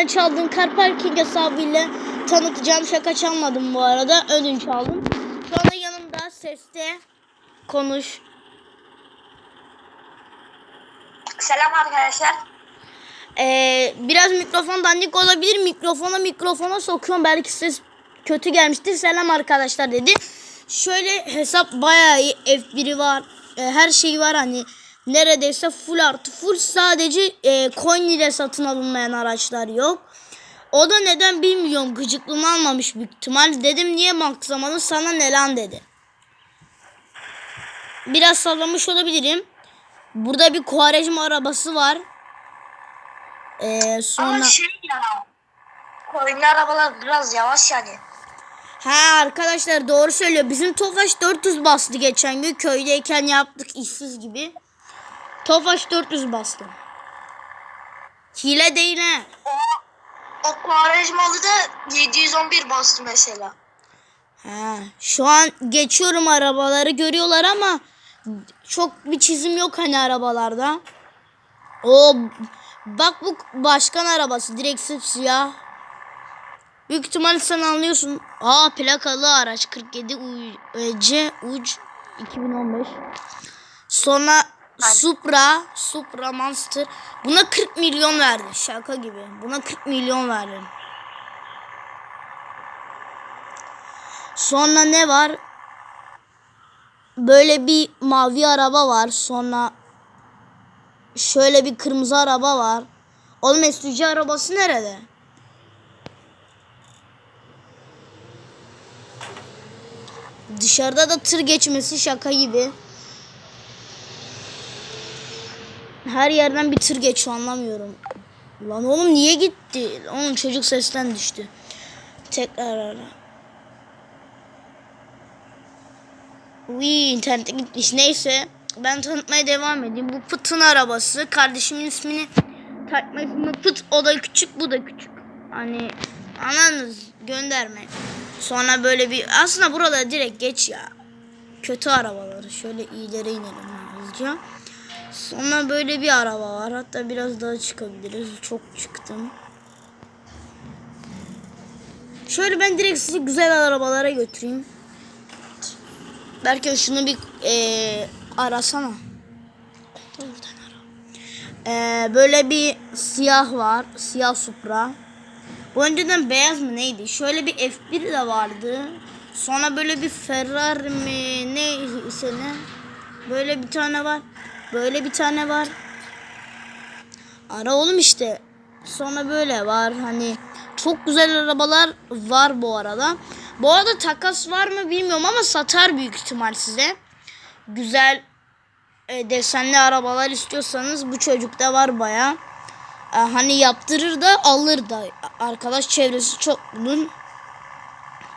benden çaldığın car parking hesabıyla tanıtacağım. Şaka çalmadım bu arada. Ödünç aldım. Sonra yanımda seste konuş. Selam arkadaşlar. Ee, biraz mikrofon dandik olabilir. Mikrofona mikrofona sokuyorum. Belki ses kötü gelmiştir. Selam arkadaşlar dedi. Şöyle hesap bayağı iyi. F1'i var. Ee, her şeyi var hani. Neredeyse full artı full. Sadece e, coin ile satın alınmayan araçlar yok. O da neden bilmiyorum. Gıcıklığını almamış büyük ihtimal. Dedim niye maksamanı sana ne lan dedi. Biraz sallamış olabilirim. Burada bir Kuarejma arabası var. Ee, sonra... Ama şey ya. Koyunlu arabalar biraz yavaş yani. Ha arkadaşlar doğru söylüyor. Bizim Tofaş 400 bastı geçen gün. Köydeyken yaptık işsiz gibi. Tofaş 400 bastı. Hile değil ha. O, o Quaresmalı da 711 bastı mesela. Ha, şu an geçiyorum arabaları görüyorlar ama çok bir çizim yok hani arabalarda. O bak bu başkan arabası direkt siyah. Büyük ihtimalle sen anlıyorsun. Aa plakalı araç 47 UC uc 2015. Sonra Supra, Supra Monster. Buna 40 milyon verdi. Şaka gibi. Buna 40 milyon verdi. Sonra ne var? Böyle bir mavi araba var. Sonra şöyle bir kırmızı araba var. Oğlum SUV arabası nerede? Dışarıda da tır geçmesi şaka gibi. Her yerden bir tır geçiyor anlamıyorum. Lan oğlum niye gitti? Oğlum çocuk sesten düştü. Tekrar ara. Uy internete gitmiş. Neyse. Ben tanıtmaya devam edeyim. Bu Pıt'ın arabası. Kardeşimin ismini takma ismi Pıt. O da küçük bu da küçük. Hani anladınız gönderme. Sonra böyle bir aslında burada direkt geç ya. Kötü arabaları. Şöyle iyilere inelim hızlıca. Sonra böyle bir araba var. Hatta biraz daha çıkabiliriz. Çok çıktım. Şöyle ben direkt sizi güzel arabalara götüreyim. Belki şunu bir eee, arasana. Eee, böyle bir siyah var. Siyah Supra. Bu önceden beyaz mı neydi? Şöyle bir F1 de vardı. Sonra böyle bir Ferrari mi neyse ne. Böyle bir tane var. Böyle bir tane var. Ara oğlum işte. Sonra böyle var. Hani çok güzel arabalar var bu arada. Bu arada takas var mı bilmiyorum ama satar büyük ihtimal size. Güzel e, desenli arabalar istiyorsanız bu çocukta var baya. E, hani yaptırır da alır da. Arkadaş çevresi çok bunun.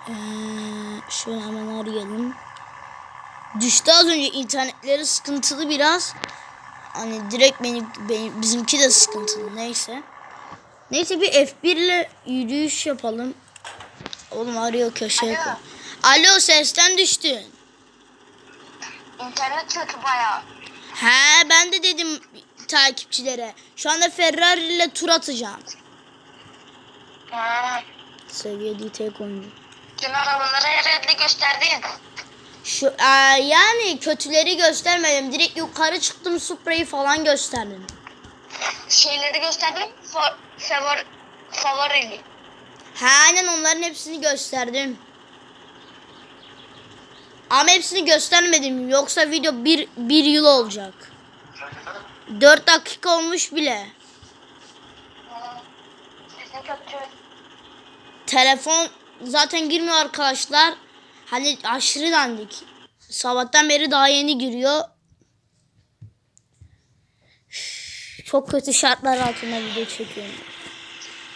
E, şöyle hemen arayalım. Düştü az önce internetleri sıkıntılı biraz. Hani direkt benim, benim bizimki de sıkıntılı neyse. Neyse bir F1 ile yürüyüş yapalım. Oğlum arıyor köşeye koy. Alo sesten düştün. İnternet kötü bayağı. He ben de dedim takipçilere. Şu anda Ferrari ile tur atacağım. Ha. Seviye tek oyuncu. Dün arabaları herhalde gösterdin. Şu aa, yani kötüleri göstermedim. Direkt yukarı çıktım Supra'yı falan gösterdim. Şeyleri gösterdin. Fa favor favorili. Ha aynen onların hepsini gösterdim. Ama hepsini göstermedim. Yoksa video bir, bir yıl olacak. 4 dakika olmuş bile. Telefon zaten girmiyor arkadaşlar. Hani aşırı dandik. Sabahtan beri daha yeni giriyor. Çok kötü şartlar altında video çekiyorum.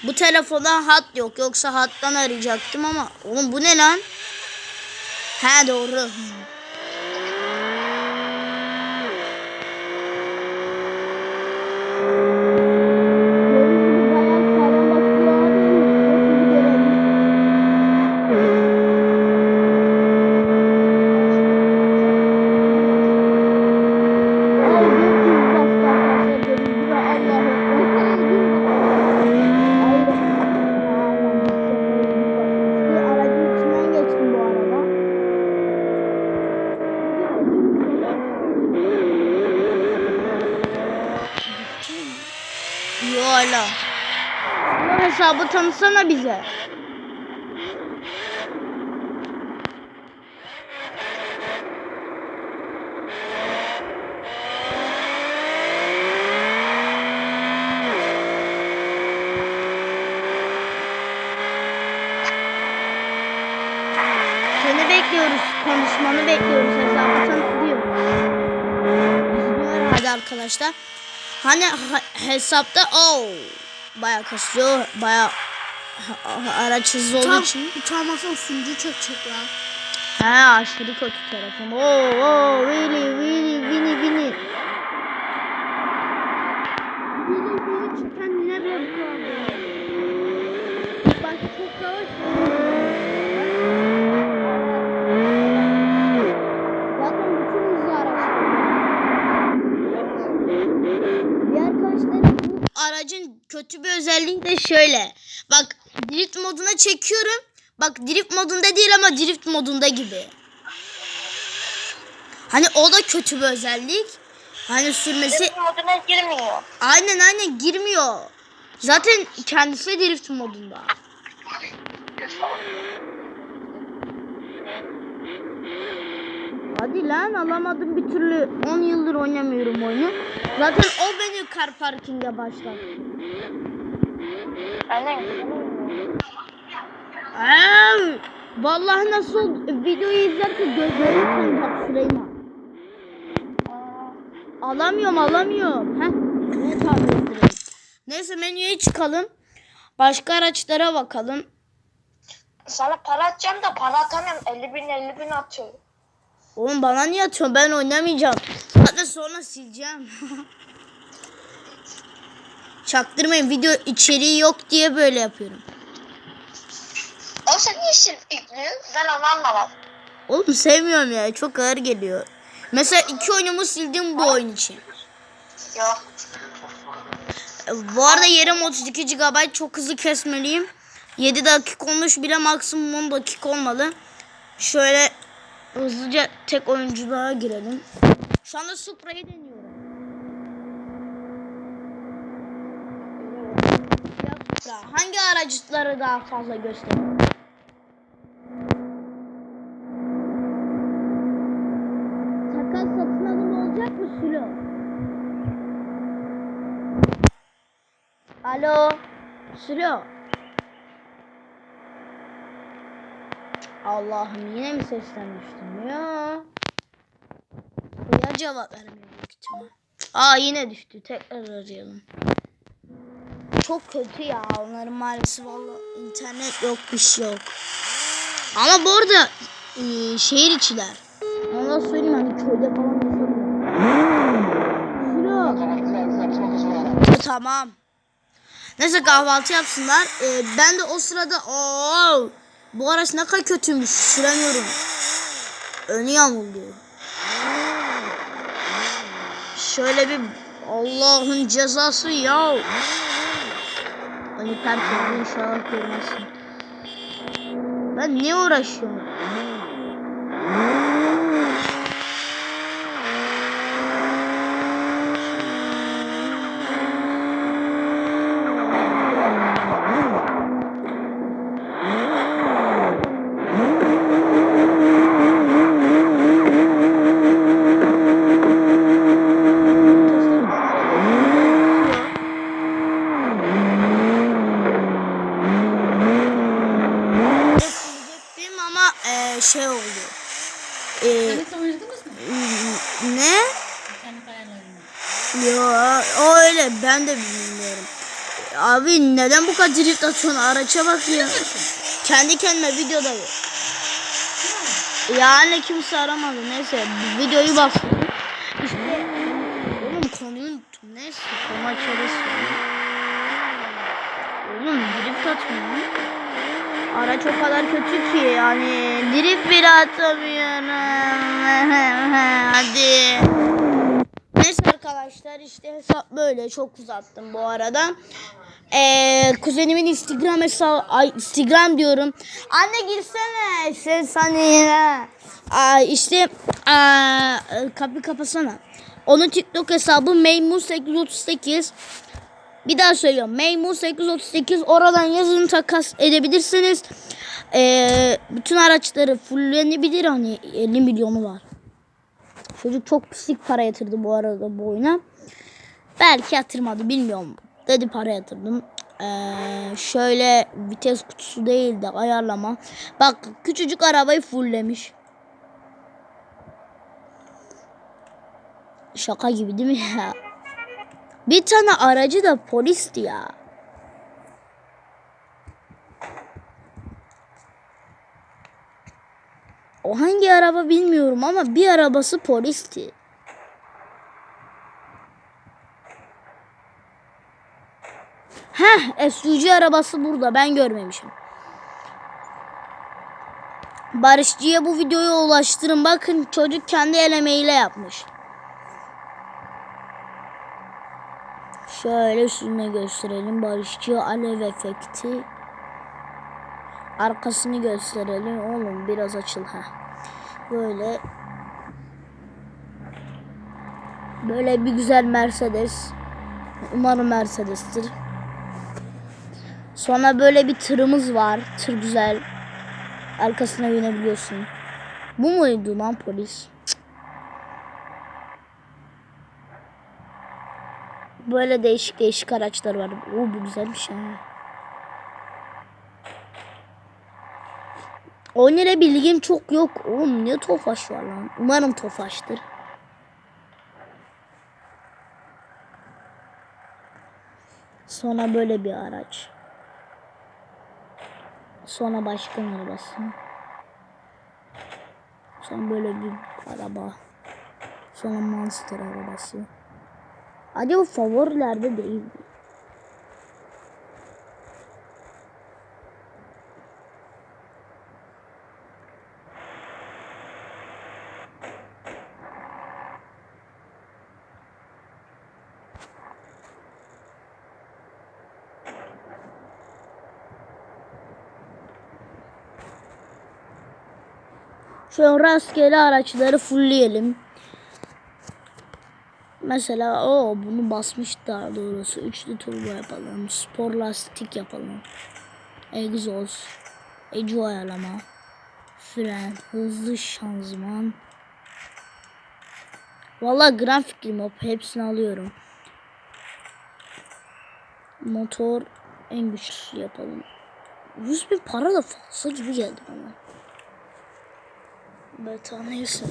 Bu telefonda hat yok. Yoksa hattan arayacaktım ama. Oğlum bu ne lan? He doğru. Tanısana bize. Seni bekliyoruz. Konuşmanı bekliyoruz. Hesabı tanıtıyor. Hadi arkadaşlar. Hani ha- hesapta o baya kasıyor. Baya araç hızlı olduğu için. uçamazsa sunucu çökecekler. He aşırı kötü telefon. Oo oo really really. Bir arkadaşlarım bu aracın kötü bir özelliği de şöyle. Bak drift moduna çekiyorum. Bak drift modunda değil ama drift modunda gibi. Hani o da kötü bir özellik. Hani sürmesi Drift moduna girmiyor. aynen aynen girmiyor. Zaten kendisi drift modunda. Hadi lan alamadım bir türlü 10 yıldır oynamıyorum oyunu. Zaten o beni kar parkinge başlattı. Aynen. Aa, vallahi nasıl? Videoyu izlerken gözlerim kanacak Süleyman. Alamıyorum alamıyorum. Heh. Ne ettireyim. Neyse menüye çıkalım. Başka araçlara bakalım. Sana para atacağım da para atamıyorum. 50 bin 50 bin atıyor. Oğlum bana niye atıyorsun? Ben oynamayacağım. Zaten sonra sileceğim. Çaktırmayın video içeriği yok diye böyle yapıyorum. O sen niye yüklüyor? Ben onu anlamadım. Oğlum sevmiyorum ya. Çok ağır geliyor. Mesela iki oyunumu sildim bu oyun için. Yok. Bu arada yerim 32 GB çok hızlı kesmeliyim. 7 dakika olmuş bile maksimum 10 dakika olmalı. Şöyle hızlıca tek oyunculuğa girelim. Şu anda Supra'yı deniyorum. Supra, hangi araçları daha fazla gösteriyor? Takas satın alım olacak mı Sülo? Alo. Sülo. Allah'ım yine mi seslenmiştim ya? Ya cevap vermiyor büyük ihtimal. Aa yine düştü. Tekrar arayalım. Çok kötü ya. Onların maalesef valla internet yok bir şey yok. Ama bu arada e, şehir içiler. Ona söyleyeyim hani köyde falan. Sülo. Tamam. Neyse kahvaltı yapsınlar. Ee, ben de o sırada Oo, bu araç ne kadar kötüymüş. Süremiyorum. Önü yamuldu. Şöyle bir Allah'ın cezası ya. Terk edin inşallah görmesin. Ben niye uğraşıyorum? Silecektim ama e, şey oldu. E, oynadınız mı? ne? Yo o öyle ben de bilmiyorum. Abi neden bu kadar drift atıyorsun? Araça bak ya. Kendi kendime videodayım. Yani kimse aramadı. Neyse videoyu bastım. İşte oğlum konuyu unuttum. Neyse konu açarız. Oğlum drift atmıyor. Araç o kadar kötü ki yani drift bile atamıyorum. Hadi. Neyse arkadaşlar işte hesap böyle çok uzattım bu arada. Ee, kuzenimin Instagram hesabı ay Instagram diyorum. Anne girsene ses hani Aa, işte aa, kapı kapasana. Onun TikTok hesabı Maymun838. Bir daha söylüyorum. Maymun 838 oradan yazın takas edebilirsiniz. Ee, bütün araçları fullenebilir hani 50 milyonu var. Çocuk çok pislik para yatırdı bu arada bu oyuna. Belki yatırmadı bilmiyorum. Dedi para yatırdım. Ee, şöyle vites kutusu değil de ayarlama. Bak küçücük arabayı fulllemiş. Şaka gibi değil mi ya? Bir tane aracı da polisti ya. O hangi araba bilmiyorum ama bir arabası polisti. Heh, SUV arabası burada. Ben görmemişim. Barışçı'ya bu videoyu ulaştırın. Bakın çocuk kendi el emeğiyle yapmış. Şöyle üstüne gösterelim. Barışçı alev efekti. Arkasını gösterelim. Oğlum biraz açıl ha. Böyle böyle bir güzel Mercedes. Umarım Mercedes'tir. Sonra böyle bir tırımız var. Tır güzel. Arkasına binebiliyorsun. Bu muydu lan polis? Böyle değişik değişik araçlar var. Oo bu güzelmiş ha. Oyunlara bilgim çok yok. Oğlum ne tofaş var lan. Umarım tofaştır. Sonra böyle bir araç. Sonra başkan arabası. Sonra böyle bir araba. Sonra monster arabası. Acaba favorilerde değil mi? Şöyle rastgele araçları fullleyelim. Mesela o bunu basmış daha doğrusu. Üçlü turbo yapalım. Spor lastik yapalım. Egzoz. Eco ayarlama. Fren. Hızlı şanzıman. Vallahi gram fikrim yok. Hepsini alıyorum. Motor en güçlüsü yapalım. 100 bin para da fazla gibi geldi bana. Beta neyse.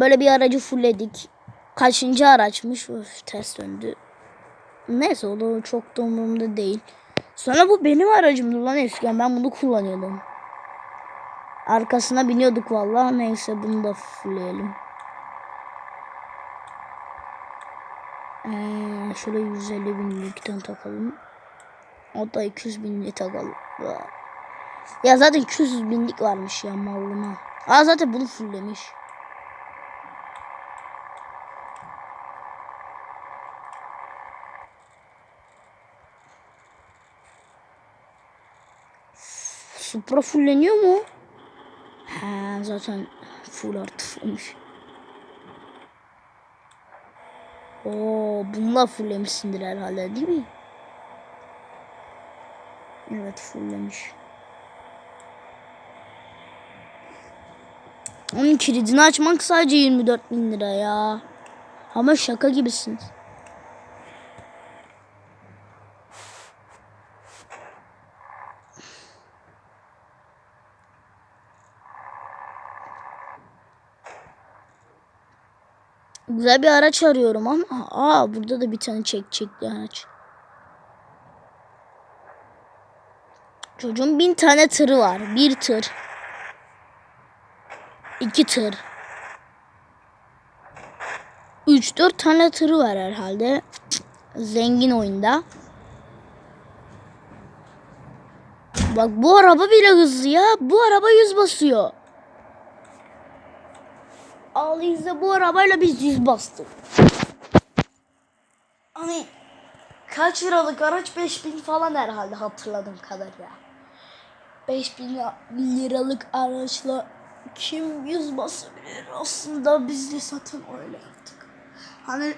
Böyle bir aracı fullledik. Kaçıncı araçmış? Öf, ters döndü. Neyse o da çok da umurumda değil. Sonra bu benim aracımdı lan eskiden. Ben bunu kullanıyordum. Arkasına biniyorduk vallahi. Neyse bunu da fullleyelim. Ee, şöyle 150 binlikten takalım. O da 200 binlik takalım. Ya zaten 200 binlik varmış ya mallıma. Aa zaten bunu fulllemiş. Supra fulleniyor mu? Ha zaten full artı olmuş. Oo bununla fulllemişsindir herhalde değil mi? Evet fulllemiş. Onun kilidini açmak sadece 24 bin lira ya. Ama şaka gibisiniz. Güzel bir araç arıyorum ama aa burada da bir tane çek çekli araç. Çocuğun bin tane tırı var. Bir tır. İki tır. Üç dört tane tırı var herhalde. Zengin oyunda. Bak bu araba bile hızlı ya. Bu araba yüz basıyor. Al izle bu arabayla biz yüz bastık. Hani kaç liralık araç 5000 falan herhalde hatırladığım kadarıyla. 5000 liralık araçla kim yüz basabilir? Aslında biz de zaten öyle yaptık. Hani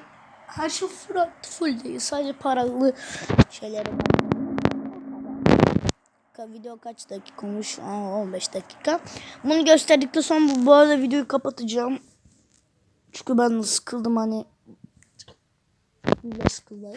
Her şey full, full değil. Sadece paralı şeyleri var. Video kaç dakika olmuş? Aa, 15 dakika. Bunu gösterdikten sonra bu, bu arada videoyu kapatacağım. Çünkü ben sıkıldım hani. Bile sıkıldım.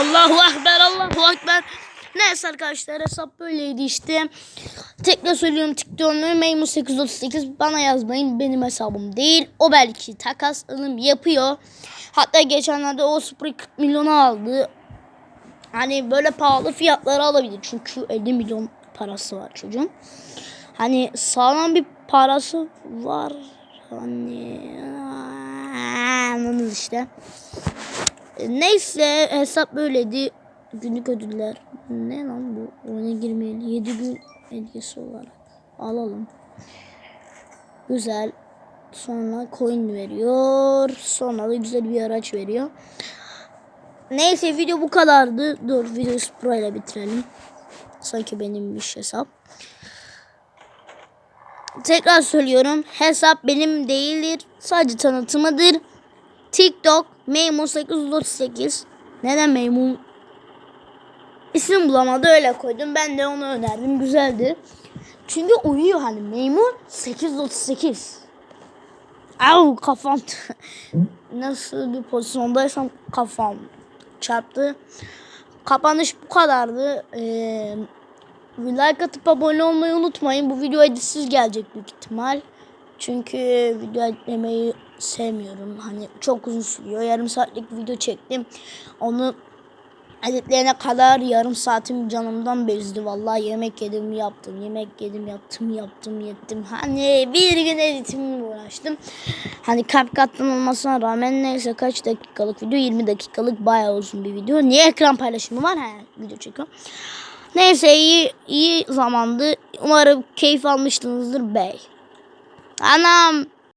Allahu Ekber, Allahu Ekber. Neyse arkadaşlar hesap böyleydi işte. Tekrar söylüyorum TikTok'unu Meymun838 bana yazmayın benim hesabım değil. O belki takas alım yapıyor. Hatta geçenlerde o 0 40 milyonu aldı. Hani böyle pahalı fiyatları alabilir. Çünkü 50 milyon parası var çocuğun. Hani sağlam bir parası var. Hani anladınız işte. Neyse hesap böyleydi. Günlük ödüller. Ne lan bu? Oyuna girmeyeli 7 gün hediyesi olarak. Alalım. Güzel. Sonra coin veriyor. Sonra da güzel bir araç veriyor. Neyse video bu kadardı. Dur videoyu Pro ile bitirelim. Sanki benimmiş hesap. Tekrar söylüyorum. Hesap benim değildir. Sadece tanıtımıdır. TikTok Maymun 838. Neden Maymun? İsim bulamadı öyle koydum. Ben de onu önerdim. Güzeldi. Çünkü uyuyor hani. Maymun 838. Au kafam. Nasıl bir pozisyondaysam kafam çarptı. Kapanış bu kadardı. Ee, like atıp abone olmayı unutmayın. Bu video editsiz gelecek büyük ihtimal. Çünkü video editlemeyi sevmiyorum. Hani çok uzun sürüyor. Yarım saatlik video çektim. Onu editleyene kadar yarım saatim canımdan bezdi. Vallahi yemek yedim yaptım. Yemek yedim yaptım yaptım yettim. Hani bir gün editimle uğraştım. Hani CapCut'tan olmasına rağmen neyse kaç dakikalık video 20 dakikalık bayağı uzun bir video. Niye ekran paylaşımı var? He, video çekiyorum. Neyse iyi iyi zamandı. Umarım keyif almışsınızdır bey. Anam